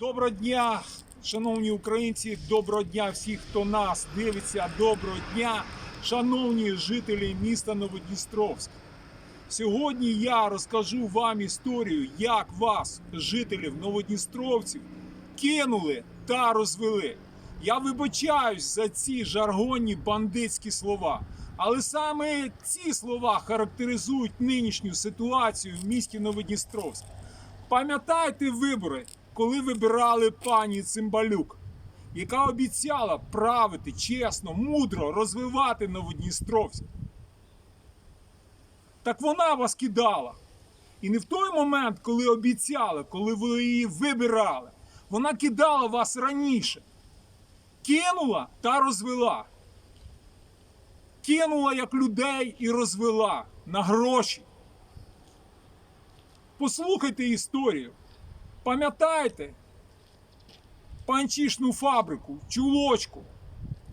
Доброго дня, шановні українці, доброго дня всіх, хто нас дивиться. Доброго дня, шановні жителі міста Новодністровськ. Сьогодні я розкажу вам історію, як вас, жителів Новодністровців, кинули та розвели. Я вибачаюсь за ці жаргонні бандитські слова. Але саме ці слова характеризують нинішню ситуацію в місті Новодністровськ. Пам'ятаєте вибори, коли вибирали пані Цимбалюк, яка обіцяла правити чесно, мудро розвивати Новодністровськ? Так вона вас кидала. І не в той момент, коли обіцяли, коли ви її вибирали. Вона кидала вас раніше. Кинула та розвела. Кинула як людей і розвела на гроші. Послухайте історію. Пам'ятаєте панчішну фабрику, чулочку,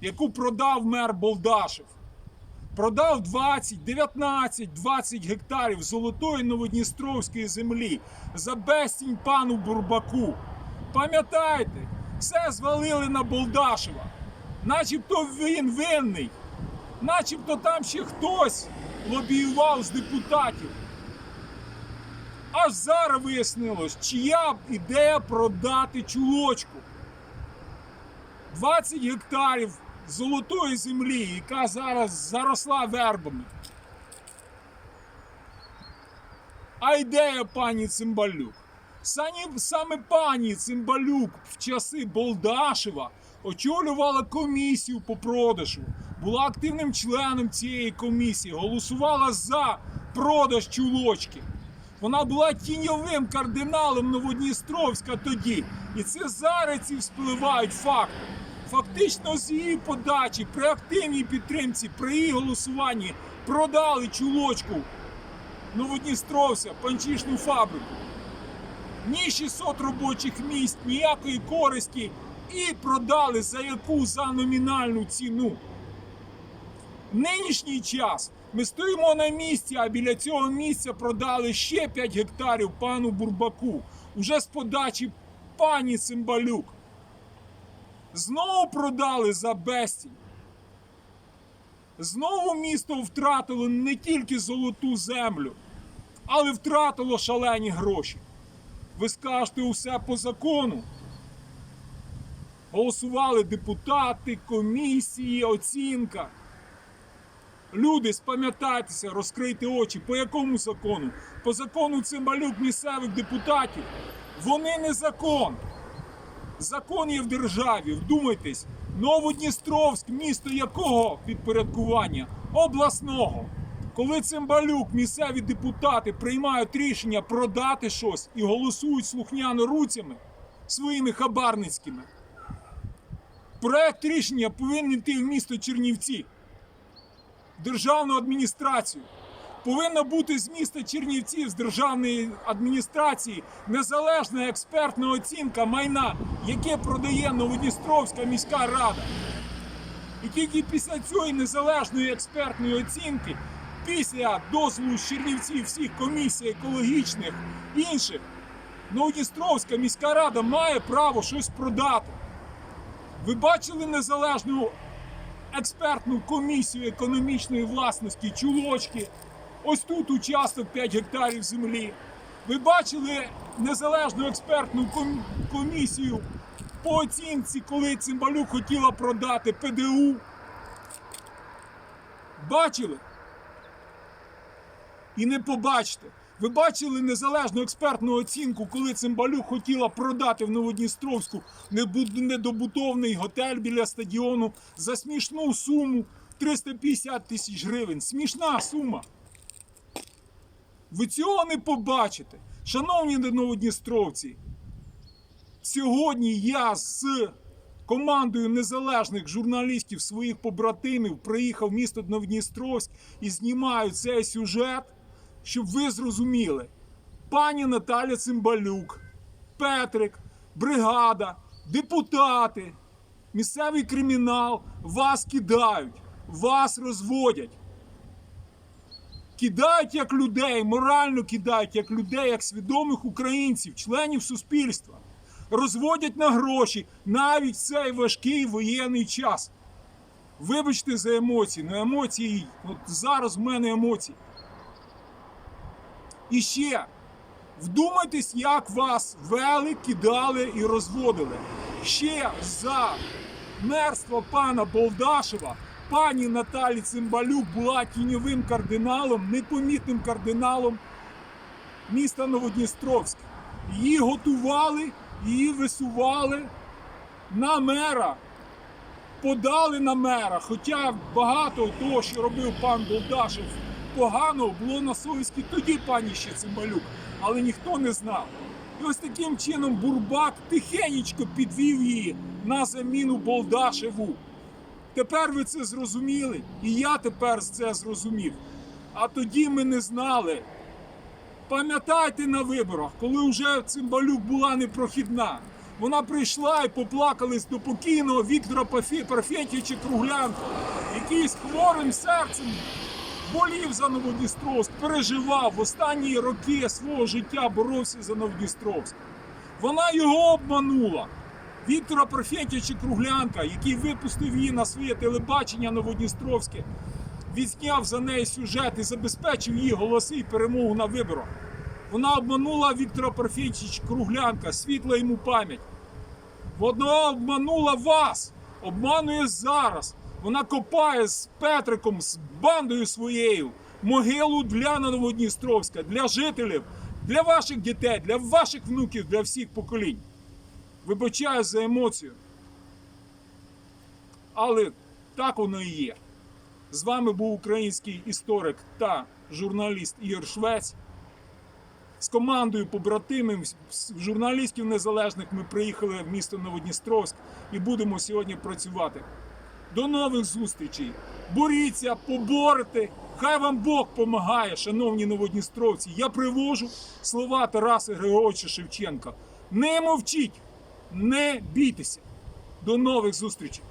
яку продав мер Болдашев? Продав 20, 19, 20 гектарів золотої новодністровської землі за безцінь пану Бурбаку. Пам'ятаєте, все звалили на Болдашева. Начебто він винний, начебто там ще хтось лобіював з депутатів. Аж зараз вияснилось, чия ідея продати чулочку. 20 гектарів золотої землі, яка зараз заросла вербами. А ідея пані Цимбалюк. Самі, саме пані Цимбалюк в часи Болдашева очолювала комісію по продажу, була активним членом цієї комісії, голосувала за продаж чулочки. Вона була тіньовим кардиналом Новодністровська тоді. І це зараз ці вспливають факти. Фактично з її подачі, при активній підтримці, при її голосуванні продали чулочку Новодністровця, панчішну фабрику. Ні 600 робочих місць, ніякої користі. І продали за яку за номінальну ціну. Нинішній час ми стоїмо на місці, а біля цього місця продали ще 5 гектарів пану Бурбаку, уже з подачі пані Цимбалюк. Знову продали за безцінь. Знову місто втратило не тільки золоту землю, але втратило шалені гроші. Ви скажете усе по закону. Голосували депутати, комісії, оцінка. Люди, спам'ятайтеся, розкрийте очі. По якому закону? По закону Цимбалюк місцевих депутатів. Вони не закон. Закон є в державі. Вдумайтесь, Новодністровськ, місто якого підпорядкування? Обласного. Коли Цимбалюк, місцеві депутати приймають рішення продати щось і голосують слухняно руцями своїми хабарницькими. Проект рішення повинен йти в місто Чернівці державну адміністрацію. Повинна бути з міста Чернівців з державної адміністрації незалежна експертна оцінка майна, яке продає Новодністровська міська рада. І тільки після цієї незалежної експертної оцінки, після дозволу Чернівців всіх комісій екологічних інших, Новодністровська міська рада має право щось продати. Ви бачили незалежну експертну комісію економічної власності чулочки. Ось тут участок 5 гектарів землі. Ви бачили незалежну експертну комісію по оцінці, коли Цимбалюк хотіла продати ПДУ. Бачили? І не побачите. Ви бачили незалежну експертну оцінку, коли Цимбалюк хотіла продати в Новодністровську недобудовний готель біля стадіону за смішну суму 350 тисяч гривень. Смішна сума. Ви цього не побачите. Шановні новодністровці, сьогодні я з командою незалежних журналістів своїх побратимів приїхав в місто Новодністровськ і знімаю цей сюжет, щоб ви зрозуміли. Пані Наталя Цимбалюк, Петрик, бригада, депутати, місцевий кримінал вас кидають, вас розводять. Кидають як людей, морально кидають як людей, як свідомих українців, членів суспільства. розводять на гроші навіть цей важкий воєнний час. Вибачте за емоції, ну емоції, от зараз в мене емоції. І ще вдумайтесь, як вас вели, кидали і розводили. Ще за мерства пана Болдашева пані Наталі Цимбалюк була тіньовим кардиналом, непомітним кардиналом міста Новодністровськ. Її готували, її висували на мера, подали на мера. Хоча багато того, що робив пан Болдашев, погано було на совісті тоді пані ще Цимбалюк, але ніхто не знав. І ось таким чином Бурбак тихенечко підвів її на заміну Болдашеву. Тепер ви це зрозуміли, і я тепер це зрозумів. А тоді ми не знали. Пам'ятайте на виборах, коли вже Цимбалюк була непрохідна. Вона прийшла і поплакались до покійного Віктора Парфентьовича Круглянка, який з хворим серцем болів за Новодністровськ, переживав в останні роки свого життя боровся за Новодністровськ. Вона його обманула. Віктора Парфентьовича Круглянка, який випустив її на своє телебачення Новодністровське, відзняв за неї сюжет і забезпечив її голоси і перемогу на виборах. Вона обманула Віктора Парфентьовича Круглянка, світла йому пам'ять. Вона обманула вас, обманує зараз. Вона копає з Петриком, з бандою своєю могилу для Новодністровська, для жителів, для ваших дітей, для ваших внуків, для всіх поколінь. Вибачаю за емоцію. Але так воно і є. З вами був український історик та журналіст Ігор Швець. З командою побратимів, журналістів незалежних ми приїхали в місто Новодністровськ і будемо сьогодні працювати. До нових зустрічей. Боріться, поборете. Хай вам Бог помагає, шановні новодністровці. Я привожу слова Тараса Григоровича Шевченка. Не мовчіть, не бійтеся. До нових зустрічей.